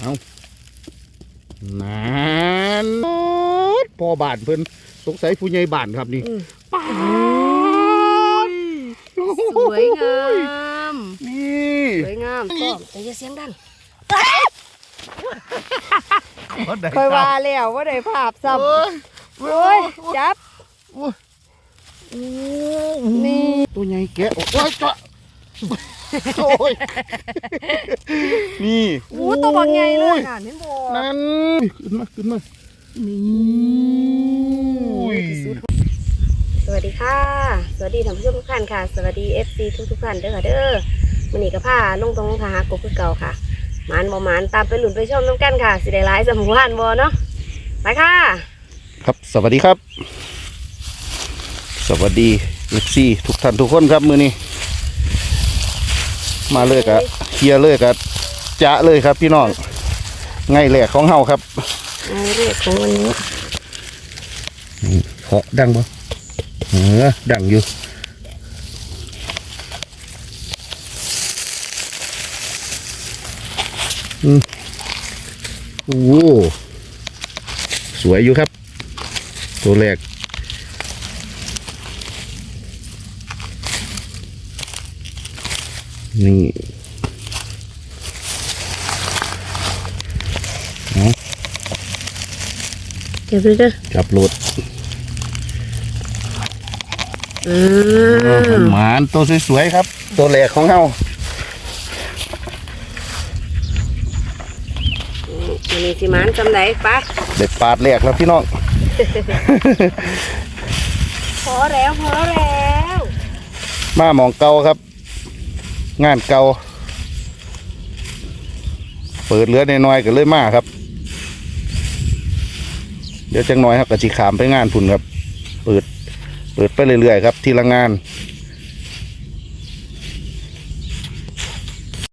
เอานานพอบานเพิ่นสงสัยผู้ใหญ่บ้านครับนี่อืมป้าดสวยงามนี่สวยงามก็แต่อย่าเสียงดังได้คอยว่าแล้วว่าได้ภาพซ้ำโอ้ยโอ้ยจับโอ้ยนี่ตัวใหญ่แกะโอ้ยจ้ะ โอ้ยนี่อู้ตัวบักใหญ่เลยน่ะเห็นบ่นั่นขึ้นมาขึ้นมานี่อุ้ยสวัสดีค่ะ สวัสดีท่านผู้ชมทุกท่านค่ะ สวัสดี FC ทุกทุกๆท่านเด้อค่ะเด้อมื้อนี้ก็พาลงตรงค่ะหากบคือเก่าค่ะหมานบ่หมานตามไปหลุนไปชมน้ำกันค่ะ สิได้หลายสมหมู่บ้านบ่เนาะไปค่ะ ครับสวัสดีครับ สวัสดีเอฟซีทุกท่านทุกคนครับมือนี้ มาเลยกะเคลียร์เลยกะจะเลยครับ พี่น้องง่ายแหลกของเฮาครับเอาเรียกของวันนี้เคาะดังบ่เออดังอยู่อืมโอ้โหสวยอยู่ครับ ตัวแรก นี่เก็บเลยเด้อจับรถอืมหมานตัวสวยๆครับ ตัวแรกของเฮาวันนี้สิหมานจำไหนไปเด็ดปาดแรกแล้วพี่น้อง พอแล้วพอแล้ว มาหมองเก่าครับ งานเก่าเปิดเรือน้อยๆก็เลยมาครับ เดี๋ยวจังน้อยครับกะจิขามไปงานพุ่นครับ เปิด เปิดไปเรื่อยๆครับ ทีละงาน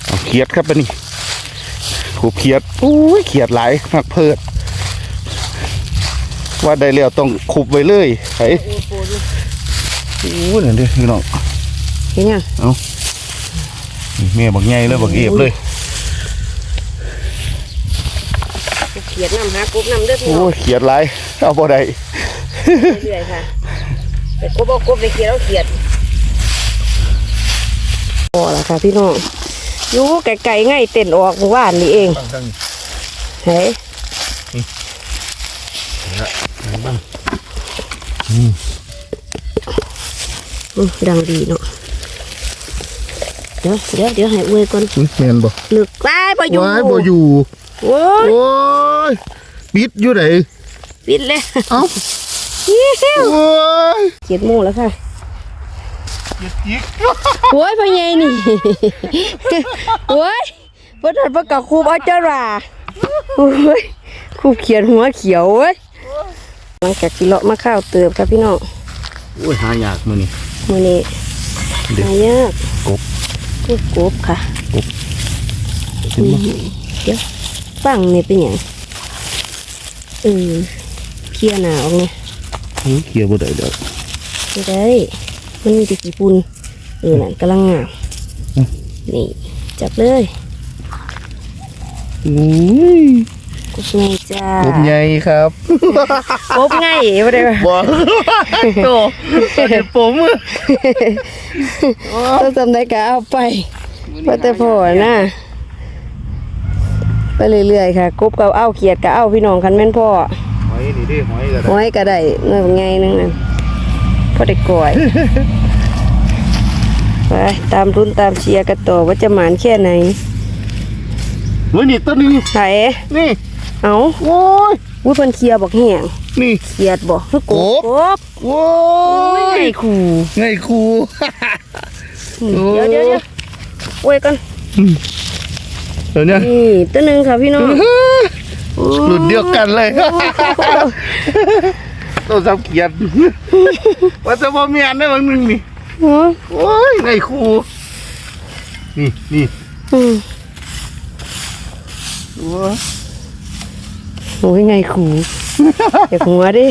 เอาเขียดครับอันนี้ขูบเขียดอุ้ยเขียดหลายหักเพิด ว่าได้แล้วต้องขุบไว้เลยไอ้อู้นี่นเด้อพี่น้องเห็นยัง แม่บักใหญ่เลยบักเอียบเลยเขียดน้ำหากบน้ำเด้อพี่โอ้น้องยเขียดหลายเอาบ่ได้เรื่อยๆค่ะแต่กบเอากบไปเขียดเอาเขียดพอแล้วค่ะพี่น้องอยู่ไกลๆง่ายเต้นออกเมื่อวานนี่เองเฮ้ยอืมดังดีเนาะ เดี๋ยวเดี๋ยวเดี๋ยวให้อวยก่อนแม่นบ่หลึกตายประยูว้ายบ่อยู่โอ้ยโอ้ยปิดอยู่ไหนปิดเลยเอ้ายิ้วโอ้ยเจ็ดโมงแล้วค่ะอีกโอ้ยพ่อใหญ่นี่โอ้ยพ่อถัดพ่อกับครูบอาจาราโอ้ยครูเขียนหัวเขียวเว้ยหลังจากที่เลาะมาข้าวเติมครับพี่น้องโอ้ยหายากมื้อนี้มื้อนี้เด็กหายากกบ กูกบค่ะเห็นบ่เดี๋ยวฟังนี่เป็นหยังเออเคลียร์หนาออกเนี่ยเฮ้ยเขียบ่ได้ดอกไม่ได้มันมีแต่กี่ปุ่นเออนั่นกำลังงามอืมนี่จับเลยโอ้ย กบไงจ้ากบใหญ่ครับกบไงไม่ได้ว่าบ่โตเด็ดผมต้องจำได้ก็เอาไปว่าแต่พอนะไปเรื่อยๆค่ะกบก็เอาเขียดก็เอาพี่น้องคันแม่นพ่อหอยนี่ดิหอยก็ได้ห้อยก็ได้เงื่อนไงนึงนั่นพอได้ก่อยไปตามรุ่นตามเชียร์กันต่อว่าจะหมานแค่ไหนเฮ้ยนี่ตัวนี้ไถนี่ เอาโอ้ยอุ้ยเพิ่นเคลียร์บอกแห้งนี่เขียดบอกคือกกบบกบโอ้โอ้ยยขู่ไงครู เดี๋ยวเดี๋ยวเดี๋ยวโอ้ยกันเดี๋ยวเนี้นี่ตัวหนึ่งค่ะพี่น้องหลุดเดียวกันเลยตัวสำเขียนว่าจะบ่มีอันได้บางหนึงนี่โอ้ยโอ้ยไงครูนี่นี่อืมโอ้ย โอ้ยไงขู่อยากหัวดิ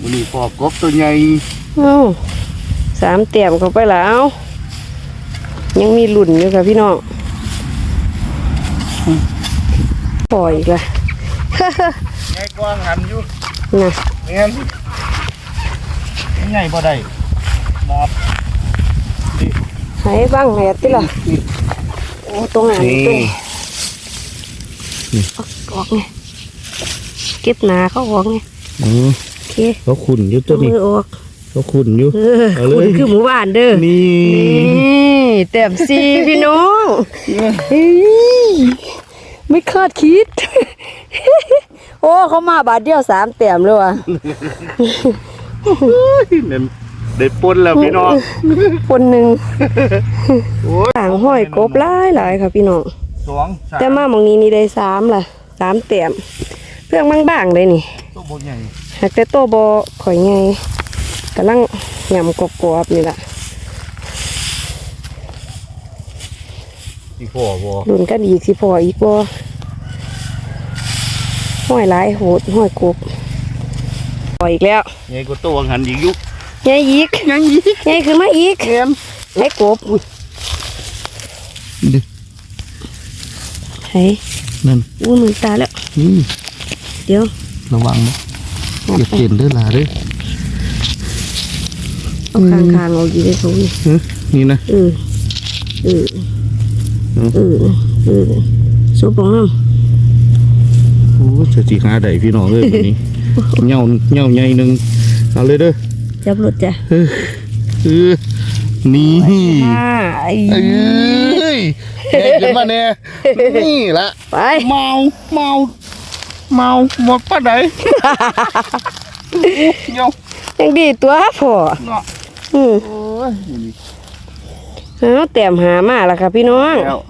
มันนี่พอกบตัวใหญ่เอ้าสามเตี่ยมเข้าไปแล้ว ยังมีหลุ่นอยู่ค่ะพี่น้องโอ้ปล่อยอีกละไงกว้างหันอยู่นะเงี้ยไงบ่ได้มอบให้บ้างแหติล่ะโอ้ตรงไหนนี่ตัวนี้เอาออกไงเก็บหนาเขาออกไงอืมโอเคเขาขุนอยู่ตัวมืนี้อออกเขาขุนอยู่เออเอาเลยคุณคือหมู่บ้านเด้อนี่นี่แต้มซีพี่น้องเฮ้ยไม่คาดคิด โอ้เขามาบาทเดียวสามแต้มเลยว่ะเนี่ยได้ปนแล้วพี่น้องคนหนึ่งโอ้ยต่างห้อยกบหลายหลายค่ะพี่น้องสองสามแต่มาหมองนี้นี่ได้สามล่ะ สามแต้มเพื่องบางๆเลยนี่ตัวบนใหญ่หากแต่โตบอข่อยไงกำลังยำกรอบๆนี่แหละที่พ่อบ่รุ่นกันอีกสิพออีกบ่ห้อยหลายโหดห้อยกบพออีกแล้วไงก็ตัวหันอีกยุกไงอีกยังอีกไงขึ้นมาอีกเงี้ยไงกบเฮ้ย นั่นอู้มือตาแล้วนี่เดี๋ยว ระวังนะอย่าเปลี่ยนเด้อหลาเด้อเอาคางคางๆเอาอยู่ในถุงนี่ฮะนี่นะเออเออเออเออซุปของน้โอ้จะสิหาได้พี่น้องเลยวันนี้เหงาเหงาใหญ่หนึงเอาเลยเด้อำจับรถจ้ะเออเออนี่อ่าไอ้เอ้ย แกขึ้นมาเนี่ยนี่ละไป เมาเมาเมาหมดปะไหนเงายังดีตัวพอเนาะอืมโอ้ยนี่เอาแต้มหามาแล้วค่ะพี่น้องแล้ว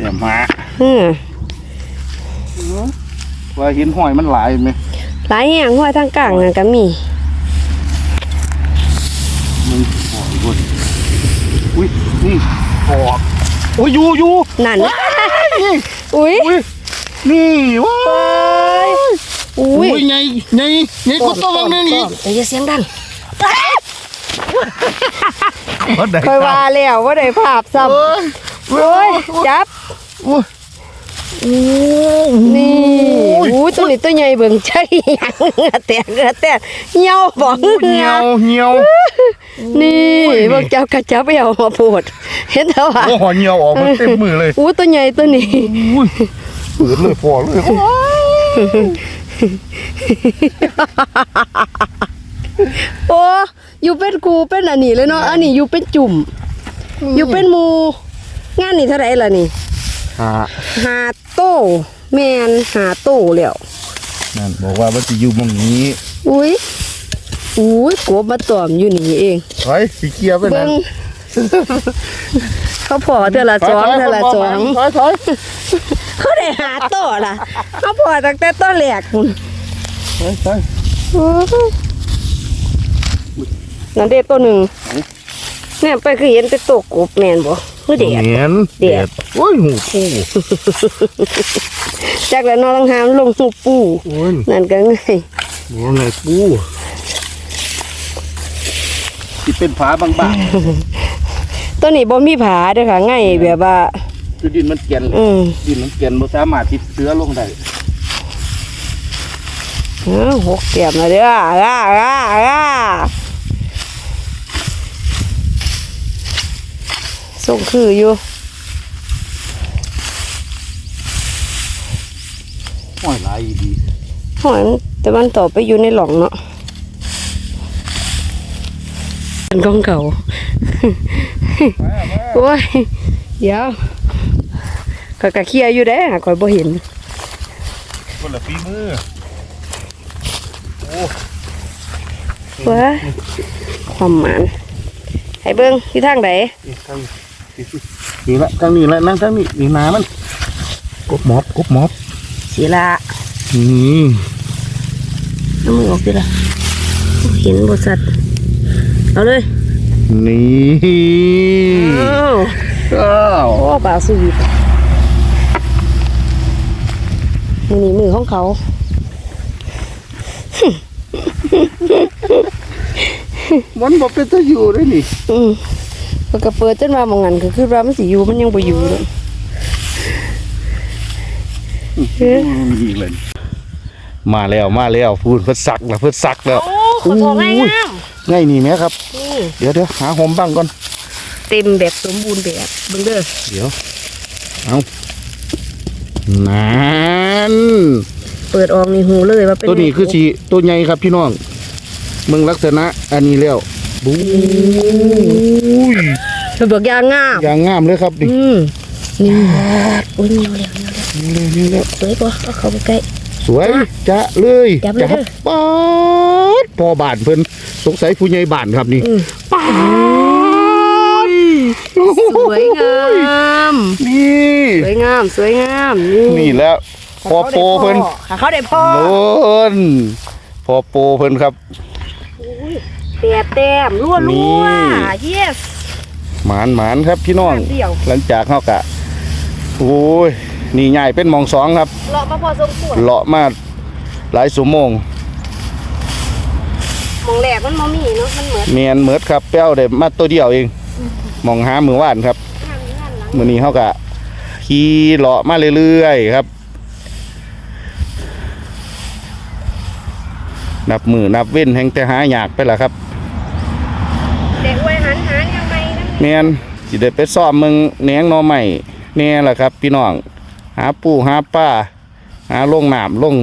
เดี๋ยวมาอืมว่าเห็นหอยมันหลายไหมหลายอย่างห้อยทางกลางน่ะก็มีมันหอยบนอุ้ยนี่หอก โอ้ยอยู่อยู่นั่นนี่อุ้ยอุ้ยนี่ว้าไปอุ้อุ้ยยไงไงไงก็ต้องวางนี่นี่แต่อย่าเสียงดังว่าได้คอยว่าแล้วว่าได้ภาพซ้ำเอ้ยโอ้ยจับโอ้ย นี่อู้ตัวนี้ตัวใหญ่เบิ่งใจหยังเหงือแตกเหงือแตกเหี่ยวบ่เหงืเหี่อยวเหี่ยวนี่เบิ่งจับกระจับไปเอามาโพดเห็นเท่าว่าโอ้หอยเหี่ยวออกมาเต็มมือเลยอู้ตัวใหญ่ตัวนี้อุ้ยเปิดเลยพอเลยโอ้ยโอ้อยู่เป็นกูเป็นอันนี้เลยเนาะอันนี้อยู่เป็นจุ่ม อยู่เป็นหมูงานนี่เท่าไหร่ล่ะนี่หาหา โต้แมนหาโต้แล้วนั่นบอกว่ามันจะอยู่หมองนี้อุ้ยอุ้ยกบมาตอมอยู่นี่เองไว้สีเกียร์ไปเบิ้นั่นงเขาพอเท่าละสองเท่าละสองถอยถอยเขาได้หาโต้ล่ะ เขาพอตั้งแต่ต้นแรกคุณถอยถอยนั่นเด็ตัวหนึ่งเนี่ยไปคือเห็นแต่โตวกบแมนบ่ คือเด็ดเหนียนเด็ดโอ้ยหูปูจากแล้วน้องหามลงหูปูโอ้ยนั่นก็ไงหัวไงปูที่เป็นผาบางตัวนี้บ่มีผาเด้อค่ะง่ายแบบว่า ๆคือดินมันเกลียนอืมดินมันเกลียนบ่สามารถที่เสือลงได้เออหกเก็บมาเด้ออ่าอ่าอ่า ส่งคืออยู่ห้อยหลายอีดีหอยมันแต่มันต่อไปอยู่ในหลองเนาะเป็นกองเก่าโอ้ยเดี๋ยวก็กะเคลียร์อยู่ได้หาคอยบ่เห็นคนละฝีมือเว้าความหมานให้เบิ่งที่ทางใดนี่ทาง นี่สินี่ละทางนี้ละนั่งทางนี้นี่นามันกบหมอบกบหมอบสีละนี่น้ำมือออกดิละเห็นบสัตว์เอาเลย นี่อ้าวอ้าวโอ้ปลาสวีทมือนี้มือของเขามันบอกเป็นตะอยู่ด้วยนี่อื มมันก็เปิดจนว่าหมองงันก็คือว่ามันสิอยู่มันยังบ่อยู่เลยเฮ้ยอีกเลยมาแล้วมาแล้วพูดเพิ่นสักแล้วเพิ่นสักแล้วโอ้ขอโทษง่ายงามง่ายนี่ไหมครับนี่เดี๋ยวเดี๋ยวหาหอมบ้างก่อนเต็มแบบสมบูรณ์แบบเบิ่งเด้อเดี๋ยวเอานั่นเปิดออกนี่หูเลยว่าเป็นตัวนี้คือสีตัวใหญ่ครับพี่น้องมึงลักษณะอันนี้แล้ว บู๊ยเป็นบอกยางงามอย่างงามเลยครับนี่อืมนี่โอ้ยเนียวแล้วเนียวแล้วนี่แล้วสวยปะเอาเข้าไปใกล้ สวยจะเลยจับเลยเด้อ ป๊าดพอบานเพิ่นสงสัยผู้ใหญ่บ้านครับนี่อืมป๊าดสวยงามนี่สวยงามสวยงามนี่นี่แล้วพอโปเพิ่น ขาเขาได้พ่อ โน่นพอโปเพิ่นครับอุ้ย แต้มแต้มรั่วนี่รั่ว yes หมานหมานครับพี่น้องเดียวหลังจากเขากะโอ้ยนี่ใหญ่เป็นหมองสองครับเลาะมาพอสมควรเลาะมาหลายสมงมองแหลกมันมอมีเนาะมันเหมือนเมียนเหมิดครับแป้วเด็มาตัวเดียวเองหมองหามือว่านครับงานงานหลังมือนี้เขากะขี่เลาะมาเรื่อยๆครับ นับมือนับเว้นแห่งแต่หาอยากไปละครับ เด็กวัยหันหายัง ไงนะเมียนสิได้ไปซ่อมมึงแหนงหนอใหม่แน่ละครับ พี่น้อง หาปูหาป้า หาลงน้ำลง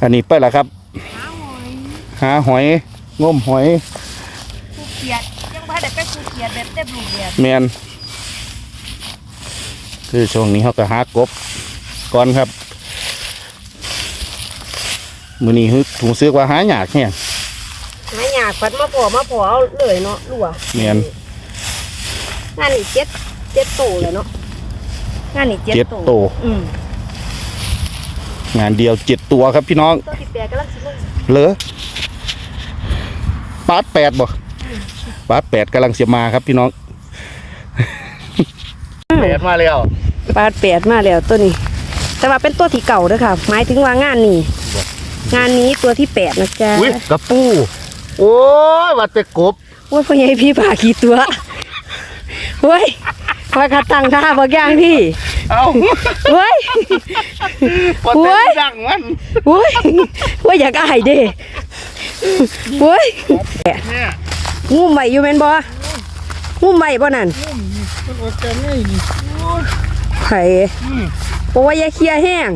อันนี้ไปละครับ หาหอยหาหอยงมหอยกูเกียดยังไม่ได้ไปกูเกียดแบบเต็มรูปแบบแมนคือช่วงนี้เขาก็หากบก่อนครับ มือนี้ฮึถุงซื้อว่าหาหยากแห้งหาอยากพัดมาพอมาพอเอาเลยเนาะรั่วแมนงานนี่เจ็ดเจ็ดโตเลยเนาะงานนี่เจ็ดเจ็ดโต โตอืมงานเดียวเจ็ดตัวครับพี่น้อง ตัวที่แปดกำลังสิลงเหลือปาดแปดบ่ปาดแปดกำลังเสียมาครับพี่น้อง แปดมาแล้วปาดแปดมาแล้วตัวนี้ แต่ว่าเป็นตัวที่เก่าเด้อค่ะ หมายถึงว่างานนี้ งานนี้ตัวที่แปดนะจ๊ะอุ้ยกระปู โอ้ยว่าแต่กบว่าพ่อใหญ่พี่ผ่ากี่ตัวเฮ้ยคอยขัดตังท่าบอกอย่างพี่เอ้าเฮ้ยพอโอ้เต้ยนดังมันเฮ้ยว่าอยากอายเด้เฮ้ยเนี่ยงูใหม่อยู่แม่นบ่งูใหม่บ่นั่นมันออกจากง่ายนี่ไผ่เพราะว่าอย่าเคลียร์แห้ง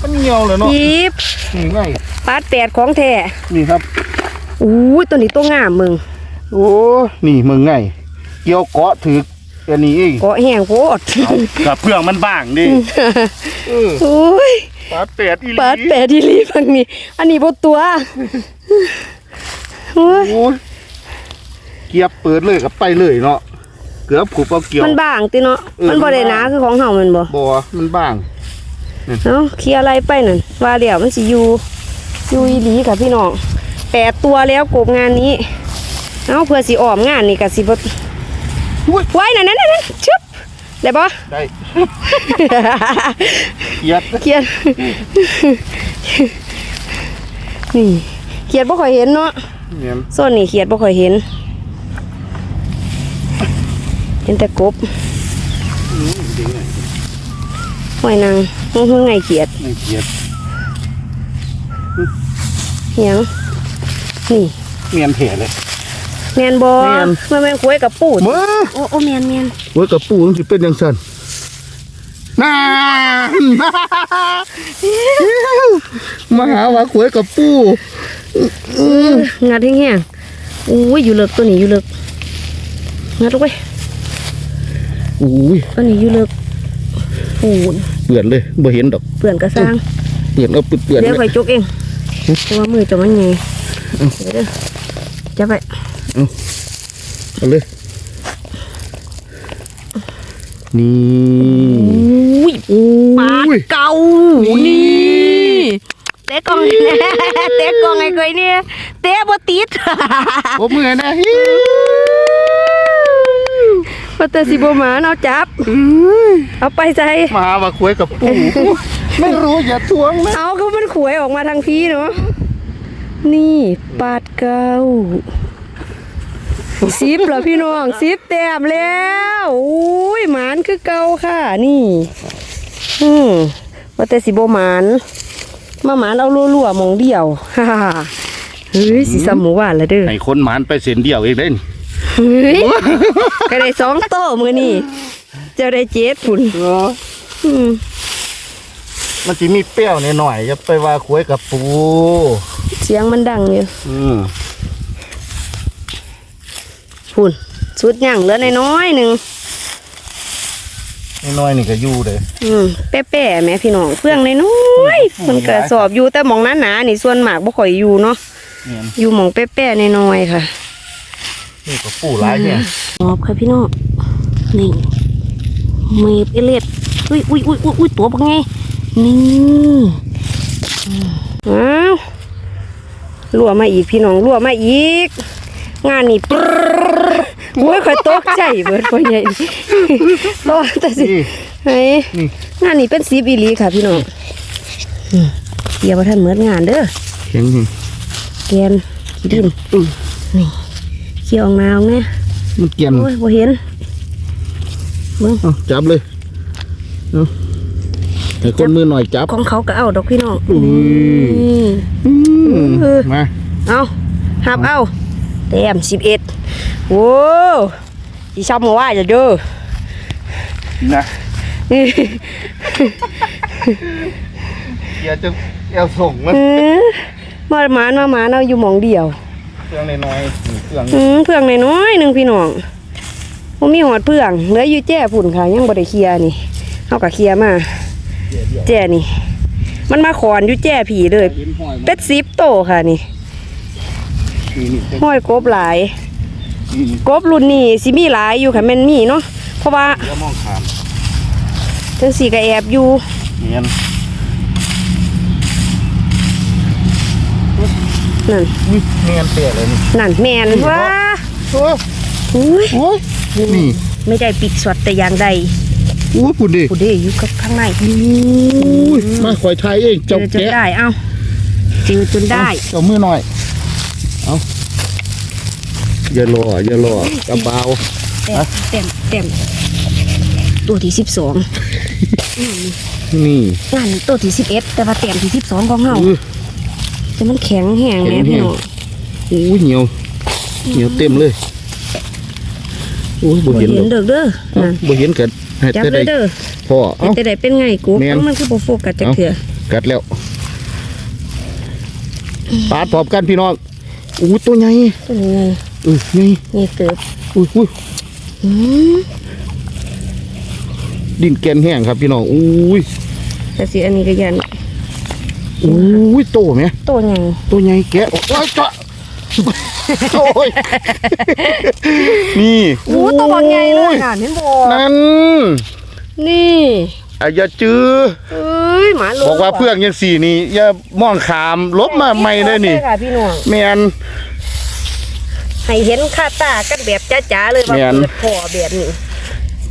มันเหี่ยวเลยเนาะยิบนี่ง่ายปาดแปดของแท้นี่ครับ อู้ยตัวนี้ตัวงามมึงโอ้นี่มึงไงเกี่ยวเกาะถืออันนี้เองเกาะแห้งโพดเอากับเพื่องมันบ้างดิเออโอ้ยปาดแปดอีหลีปาดแปดที่รีฟังนี่อันนี้บ่ตัวโอ้ยโอ้ยเกียบเปิดเลยกับไปเลยเนาะเกือบผูกเอาเกี่ยวมันบางติเนาะเออมันบ่ได้หนาคือของเฮาแมันบ่บ่มันบ้างเนาะเคลียร์อะไรไปนั่นว่าเดี๋ยวมันสิอยู่อยู่อีหลีค่ะพี่น้อง แปดตัวแล้วกบงานนี้เอาเพื่อสิออมงานนี่ก็สิบ่อุ้ยไว้นั่นนั่นนั่นชึบได้ปะได้เกียดเขียนนี่เขียดบ่ค่อยเห็นเนาะเนี่ยส่วนนี้เขียดบ่ค่อยเห็น เห็นแต่กบหอยนางเพิ่งไงเขียดไม่เกียดเหียง นี่เมียนเถเลย แมนบอแม่น มันแมนคุยกับปูดมือโอ้โอ้แมนแมนไว้กับปูมันสิเป็นยังสันนานมาหาว่าขวยกับปูงัดแห้งๆอุ้ยอยู่เลิกตัวนี้อยู่เลิกงัดลงไปอุ้ยตัวนี้อยู่เลิกโอ้ยเปื่อนเลยบ่เห็นดอกเปื่อนกระซังเปื่อนเอาเปื่อนเปื่อนเดี๋ยวเลค่อยยจุกเองเพราะว่ามือจะมันไง เดี๋ยวเด้อจะไปเอาเลยนี่อุ้ยปาเก่านี่เตะกองเตะกองไอ้ก้อยเนี่ยเตะบ่ติดผมเหมือนนะว่าแต่สิบหมาเอาจับเอาไปใส่มาว่าขวยกับปู่ไม่รู้อย่าทวงนะเอาก็มันขวยออกมาทางพี่เนาะ นี่ปาดเก้าสิบเหรอพี่น้องสิบแต้มแล้วอุ้ยหมานคือเก่าค่ะ นี่ อืมว่าแต่สิบ่หมาน มาหมานเอาลัวๆหมองเดียวฮ่าเฮ้ยสิซ้ำหมูหวานละเด้อให้คนหมานไปเส้นเดียวเองเด้นเฮ้ยก็ได้สองโต้มือนี่เจะได้เจ็ดฝุ่นอืมมันจะมีเปรี้ยวนิดหน่อยจะไปว่าคุยกับปูเสียงมันดังอยู่อืมฝุ่นสุดย่างเหลือน้อยๆหนึ่งนิดหน่อยนี่ก็อยู่เลยอืมแป้ๆแหม่พี่น้องเพื่องน้อยๆมันกระสอบอยู่แต่หมองหนาๆนี่ส่วนมากบ่ค่อยอยู่เนาะเนี่ยอยู่หมองแป้ๆน้อยๆค่ะนี่ก็ปูหลายเนี่ยหอบค่ะพี่น้องนี่เมดเอเล็ดอุ้ยอุ้ยอุ้ยอุ้ยอุ้ยตัวเป็นไงนี่อืมอ้าว รั่วมาอีกพี่น้องรั่วมาอีก งานนี่ปรึ๊ดโอ้ยคอยตกใจเบิดพ่อใหญ่รอแต่สินี่เฮ้ยนี่งานนี้เป็นสีบีหลีค่ะพี่น้องอืมเกี่ยวว่าท่านเหมือนงานเด้อเข็งนี่แกนขี้ดินนี่เกี่ยวออกนาวเนี่ยมันเกี่ยมโอ้ยบ่เห็นเบิ่งเอาจับเลยเอา ให้คนมือหน่อยจับของเขาก็เอาดอกพี่น้องอุ้ยนี่อืมเออมาเอาหับเอาเต็มสิบเอ็ดโว้อีชอบมาว่าจะเด้อนะอย่าจะเอวส่งมันเออมาหมานมาหมานเอาอยู่หมองเดียว เครื่องน้อยๆนี่เครื่องอืมเพื่องน้อยๆหนึ่งพี่น้องผมมีหอดเพื่องเหลืออยู่แจ้ฝุ่นค่ะ ยังบ่ได้เคลียร์นี่เอากับเคลียร์มา แจ้นี่ มันมาขอนอยู่แจ้ผีเลยลิ้นห้อยเป็ดซิปโตค่ะนี่นี่นี่เป็นห้อยกบหลายนี่นี่กบรุ่นนี้สิมีหลายอยู่ค่ะแม่นมีเนาะเพราะว่าเดี๋ยวมองขามทั้งสี่ก็แอบอยู่เนียนนั่นอุ้ยเนียนเปียเลยนี่นั่นแมนว่าโอ้ยอุ้ยโอ้ยนี่ไม่ได้ปิดสดแต่อย่างใด อู้ปุ่นดิผู้เดอยู่กับข้างในอุ้ยมาคอยไทยเองเจเจ้าอจนแกะได้เอ้าเจอจนได้เจ้ามือหน่อย เอาอย่ารออย่ารอกระเบาเต็มเต็มเต็มตัวที่สิบสองนี่งานนี้ตัวที่สิบเอ็ดแต่ว่าเต็มที่สิบสองของเฮาอุ้ยแต่มันแข็งแห้งแข็แม่งแห้ง พี่น้องอุ้ยเหนียวเหนียวเต็มเลยอุ้ยบ่บ่เห็นเห็หรนอกเด้อเด้อเอ้านั่นบ่เห็นกันให้ จับแต่เลได้ยเด้อพ่อเฮ็ดเอ้าแต่ได้เป็นไงกูแม่นเอ้ามันคือบ่โฟกัสจักเอ้าเถื่อกัดแล้วปาดพร้อมกันพี่น้องอู้ตัวใหญ่ตัวนี้ไงเออใหญ่นี่เติบอุ้ยอุ้ยอืมดินแกนแห้งครับพี่น้องอุ้ยแต่สิอันนี้ก็ยันอุ้ยโตไหมตัวใหญ่ตัวใหญ่แกะโอ้ยจ้ะ โอ้ยนี่โอ้ตัวบักใหญ่เลยน่ะเห็นบ่นั่นนี่อายาจือเอ้ยหมาลงบอกว่าเพื่อนยังสี่นี่อย่ามองขามลบมาใหม่เลยนี่ใช่ค่ะพี่น้องแมนให้เห็นค่าตากันแบบจ้าๆเลยว่าแม่นเปิดพอแบบนี้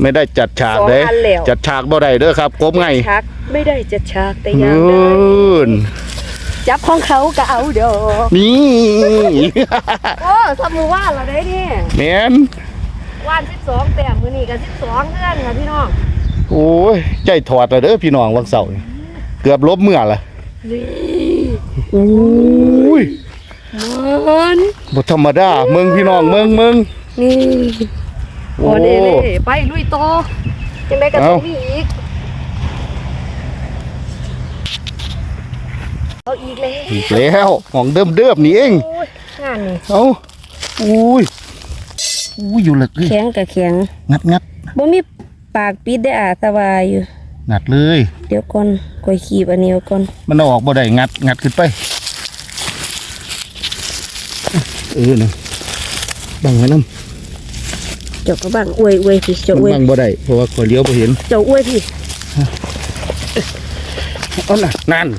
ไม่ได้จัดฉากสองเด้อันแล้วจัดฉากบ่ได้เด้อครับกบไงชักไม่ได้จะชักแต่เออย่างใดน จับของเขาก็เอาเด้อนี่ โอ้ทำมือว่านเราได้นี่แมนว่าน12แต้มมื้อนี้ก็12เดือนค่ะพี่น้องโอ้ยใจถอดแล้วเด้อพี่น้องวังเสาร์นี่เกือบลบเมื่อละนี่อุ้ยมันบ่ธรรมดาเมืองพี่น้องเมืองเมืองนี่โอ้โอ้เด้เลยไปลุยต่อจังได๋ก็ต้องเอ้ามีอีก เอาอีกแล้วอีกแล้วของเดิมเดิมๆนี่เองโอ้ยงานนี่เอาอุ้ยอุ้ยอยู่ลึกเลยแข็งกับแข็งงัดงัดบ่มีปากปิดได้อาสบายอยู่งัดเลย เดี๋ยวก่อนก่อยขีบอันนี้เอาก่อนมันเอาออกบ่ได้งัดงัดขึ้นไปเออนะบังไว้น้ำเจ้าก็บังอวยอวยพี่เจ้ามันอวยบังบ่ได้เพราะว่าขอยเลี้ยวบ่เห็นเจ้าอวยพี่เอาน่ะนั่น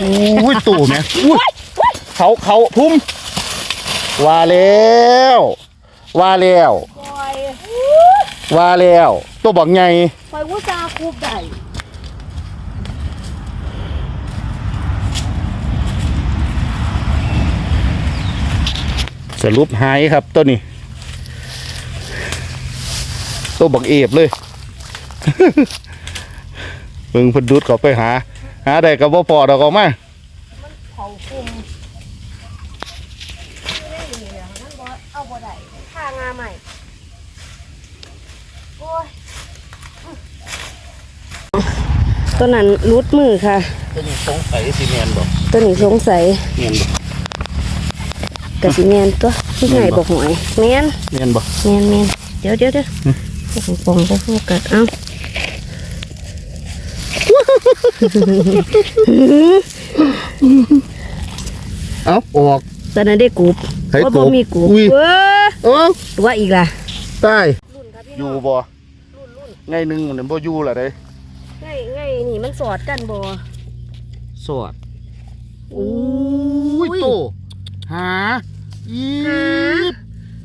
อุ้ยตู่แม่อุ้ยเขาเขาพุ่มว่าแล้วว่าแล้วปล่อยว่าแล้วตัวบักใหญ่ปล่อยวุ้ซาคูบได้สรุปหายครับตัวนี้ตัวบักเอฟเลย มึงเพิ่นดูดเขาไปหา หาได้ก็บ่พอดอกออกมาเขาคุมนั่นบ่เอาบ่ได้ค่างาใหม่โอ้ยตัวนั้นรุดมือค่ะตัวนี้สงสัยสิแม่นบ่ตัวนี้สงสัยแม่นบ่กะสิแมนตัวที่ไหนบอกหวยแมนแม่นบ่แมนแมนเดี๋ยวเดี๋ยวเดี๋ยวปองก็โฟกัสเอ้า เอ้าออกตอนนั้นได้กรุบให้ว่ากรุบ่บมีกรุบอุ้ยเว้อโอ้ตัวอีกล่ะตายรุ่นครับพี่อน้ยู่องบ่รุ่นรุ่นไงหนึงมันบ่อยู่ล่ะเด้ไงไงนี่มันสอดกันบ่สวดโอ้ยโตหาอีหาบ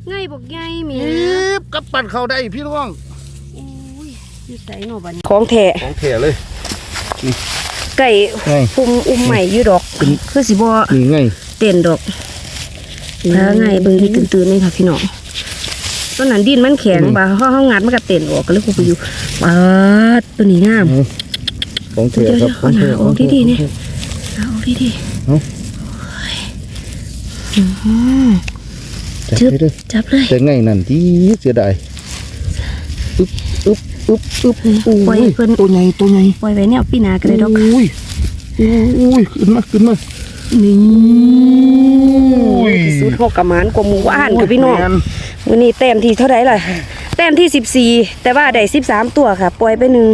ไงบอกไงเมีอียบกับปั่นเข้าได้พี่น้องอุ้ยอยู่ใส่หนอบัดนี้ของแท้ของแท้เลย ไก่ไงปุ่มอุ้มใหม่อยู่ดอกคือสิบ่นี่ไงเต้นดอกถ้าไงเบิ่งที่ตื่นๆนี่ค่ะพี่น้องต้นนั้นดินมันแข็งบ่าเฮาเฮางัดมันก็เต้นออกก็เลยกูไปอยู่ปาดตัวนี้งามของแท้ครับเดี๋ยวๆของแท้เอาหนาออกดีๆเนี่ยเอาดีดีเอ้าอืมจับจึ๊บไปเด้อจับเลยแต่ไงนั่นที่เสียดายอึ๊บอึ๊บ อึ๊บอึ๊บปล่อยให้เพิ่น ตัวใหญ่ตัวใหญ่ปล่อยไว้แนวปีหนากันเลยดอกอุ้ยอุ้ยขึ้นมาขึ้นมานี่อุ้ยที่สุดหกกระหมานกว่าหมู่บ้านกับพี่น้องแม่วันนี้แต้มที่เท่าไหร่ล่ะแต้มที่สิบสี่แต่ว่าได้สิบสามตัวค่ะ ปล่อยไปหนึ่ง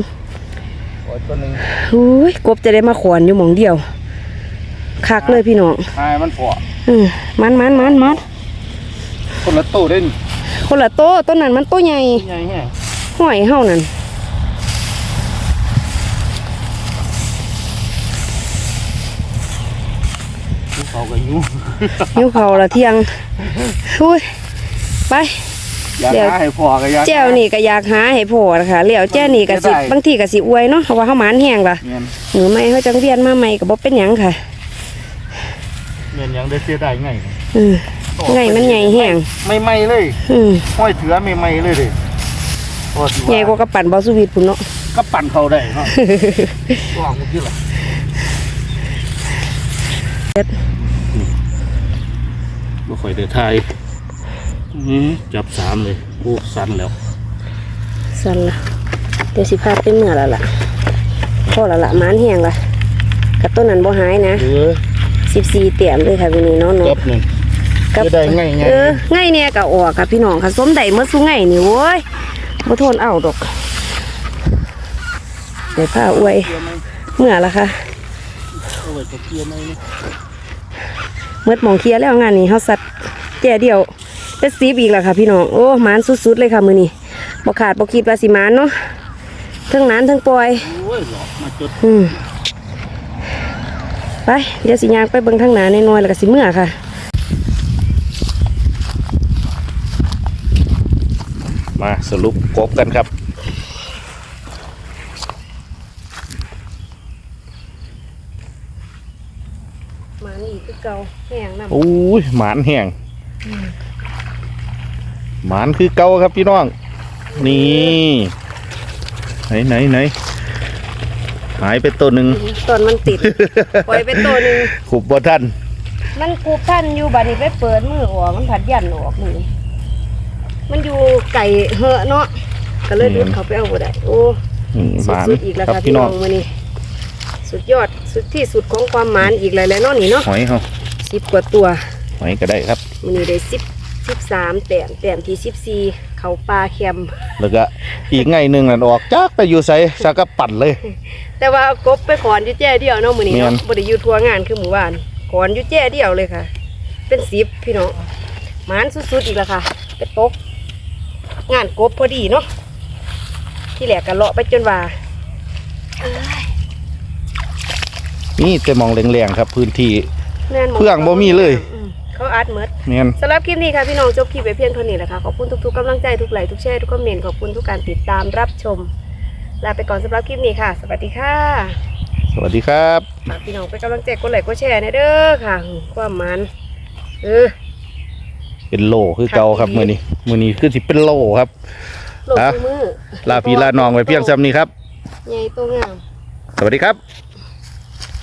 ปล่อยตัวหนึงอุ้ยกบจะได้มาขวนอยู่หมองเดียวคักเลยพี่น้องหายมันพออืมมันมันมันมันคนละโตเด่นคนละโตะต้นนั้นมันโตใหญ่ ใหญ่แฮะ ห้อยเฮานั่นภูเขากับยูหิวเขาวละเที่ยงอุ้ยไปอยากเดี๋ยวหาให้พอกับอยากแจ้วนี่ก็อยากหาให้พ่อนะคะแล้วแจ้นี่ก็สิได้บางทีก็สิอวยเนาะเพราะว่าเฮาหมานแห้งล่ะเงินหรือไม่เฮาจังเวียนมาใหม่ก็บ่เป็นหยังค่ะเงินยังได้เสียดายไงอืมไงมันใหญ่แห้งไม่ไหม่เลยอืมห้อยเถือไม่ไหม่เลยเดิพอสิ ใหญ่กว่ากระปั่นบ่สุวิตพุ่นเนาะก็ปั่นเขาได้เนาะวางเมื่อกี้ล่ะบ่ค่อยได้ทายอืมจับสามเลยโอ้สั้นแล้วสั่นล่ะเดี๋ยวสิพาไปเมื่อแล้วล่ะพ่อและล่ะหมานแห้งล่ะกับต้นนั้นบ่หายนะเออ14เตี่ยมเลยค่ะวันนี้เนาะจัเนาะบหนึ่งจะได้ไงไงเออไงเนี่ยก็ออกค่ะพี่น้องค่ะสมได้เมื่อสู้ไงนี่โว้ย บ่ทนเอาดอกเดี๋ยวพาอวยเมื่อละค่ะเอาไว้กับเกียร์ไหมเนี่ยเมื่อหมองเคลียร์แล้วงานนี้เฮาสัตว์แก่เดียวเป็นซีบอีกแล้วค่ะพี่น้องโอ้หมานสุดๆเลยค่ะมื้อนี้บ่ขาดบ่คิดว่าสิหมานเนาะทั้งนั้นทั้งปล่อยโอ้ยหลอกมาจดอืมไปเดี๋ยวสิย่างไปเบิ่งทางหน้าน้อยๆแล้วก็สิเมื่อค่ะ มาสรุปกบกันครับ หมานอีกคือเก่าแห้งน้ำโอ้ยหมานแห้งหมานคือเก่าครับพี่น้อง นี่ไหนไหนไหนหายไปตัวหนึ่งต้นมันติด ปล่อยไปตัวหนึงขุบบ่ท่านมันคูบท่านอยู่บัดนี้ไปเปิดมือออกมันผัดยันออกนี่ มันอยู่ไก่เหอะเนาะก็เลยดูดเขาไปเอาบ่ได้โอ้อืมหมานสุดๆอีกแล้วครับค่ะพี่พี่น้น้อองงมื้อนี้สุดยอดสุดที่สุดของความหมานอีกแล้วแหละเนาะนี่เนาะหอยเขาสิบกว่าตัวหอยก็ได้ครับมื้อนี้ได้สิบสิบสามแต้มแต้มที่สิบสี่เขาปลาเค็มแล้วก็อีกไงหนึ่งนั่นออกจักไปอยู่ใส่สักก็ปั่นเลย แต่ว่ากบไปขอนอยู่แจ้เดียวเนาะมื้อนี้เนาะแม่นบ่ได้อยู่ทัวงานคือหมู่บ้านขอนอยู่แจ้เดียวเลยค่ะ เป็นสิบพี่น้องหมานสุดๆอีกแล้วค่ะไปตก งานกบพอดีเนาะที่แหลกกันเลาะไปจนว่านี่แต่มองแรงๆครับ พื้นที่แน่นหมดเพื่องบ่มีเลยอืมเขาอัดเมดแม่นสำหรับคลิปนี้ค่ะพี่น้องจบคลิปไปเพียงเท่านี้แหละค่ะขอบคุณทุกๆกำลังใจทุกไลค์ทุกแชร์ทุกคอมเมนต์ขอบคุณทุกการติดตามรับชมลาไปก่อนสำหรับคลิปนี้ค่ะ สวัสดีค่ะ สวัสดีครับฝากพี่น้องเป็นกำลังใจกดไลค์กดแชร์นะเด้อค่ะ ความมันเออ เป็นโลคือเก่าครับมือนี้มือนี้คือสิเป็นโลครับโลกฮะมือลาพี่ลาน้องไปเพียงซ้ำนี้ครับใหญ่ตัวงามสวัสดีครับ